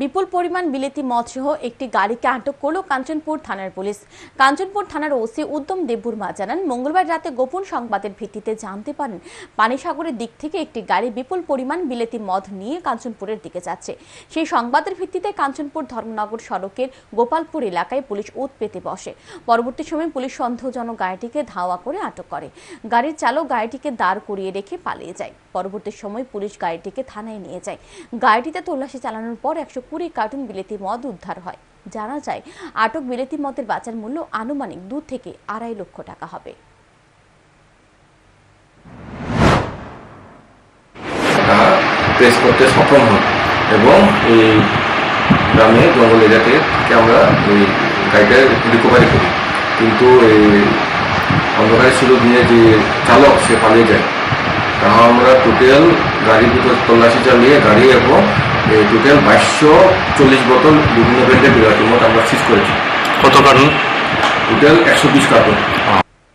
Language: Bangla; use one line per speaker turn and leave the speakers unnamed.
বিপুল পরিমাণ বিলেতি মদ সহ একটি গাড়িকে আটক করল কাঞ্চনপুর থানার পুলিশ। কাঞ্চনপুর থানার ওসি উদ্যম দেববর্মা জানান, মঙ্গলবার রাতে গোপন সংবাদের ভিত্তিতে জানতে পারেন, পানিসাগরের দিক থেকে একটি গাড়ি বিপুল পরিমাণ বিলেতি মদ নিয়ে কাঞ্চনপুরের দিকে যাচ্ছে। সেই সংবাদের ভিত্তিতে কাঞ্চনপুর ধর্মনগর সড়কের গোপালপুর এলাকায় পুলিশ উত পেতে বসে। পরবর্তী সময় পুলিশ সন্দেহজনক গাড়িটিকে ধাওয়া করে আটক করে। গাড়ির চালক গাড়িটিকে দাঁড় করিয়ে রেখে পালিয়ে যায়। পরবর্তী সময় পুলিশ গাড়িটিকে থানায় নিয়ে যায়। গাড়িটিতে তল্লাশি চালানোর পর একশো কুড়ি কার্টুন বিলেতি মদ উদ্ধার হয়। জানা যায়, আটক বিলেতি মদের বাজার মূল্য আনুমানিক দু থেকে আড়াই লক্ষ টাকা হবে।
ট্রেস করতে হন এবং এই গ্রামে জঙ্গল এরিয়া থেকে আমরা এই গাড়িটা রিকভারি করি। কিন্তু এই ছিল যে চালক সে পালিয়ে যায়। তা আমরা টোটাল গাড়ির ভিতর তল্লাশি চালিয়ে গাড়ি এবং টোটাল বাইশশো চল্লিশ বোতল বিভিন্ন ব্র্যান্ডের বিরাট মোট আমরা সিজ করেছি।
কত কার্টুন?
টোটাল একশো বিশ কার্টুন।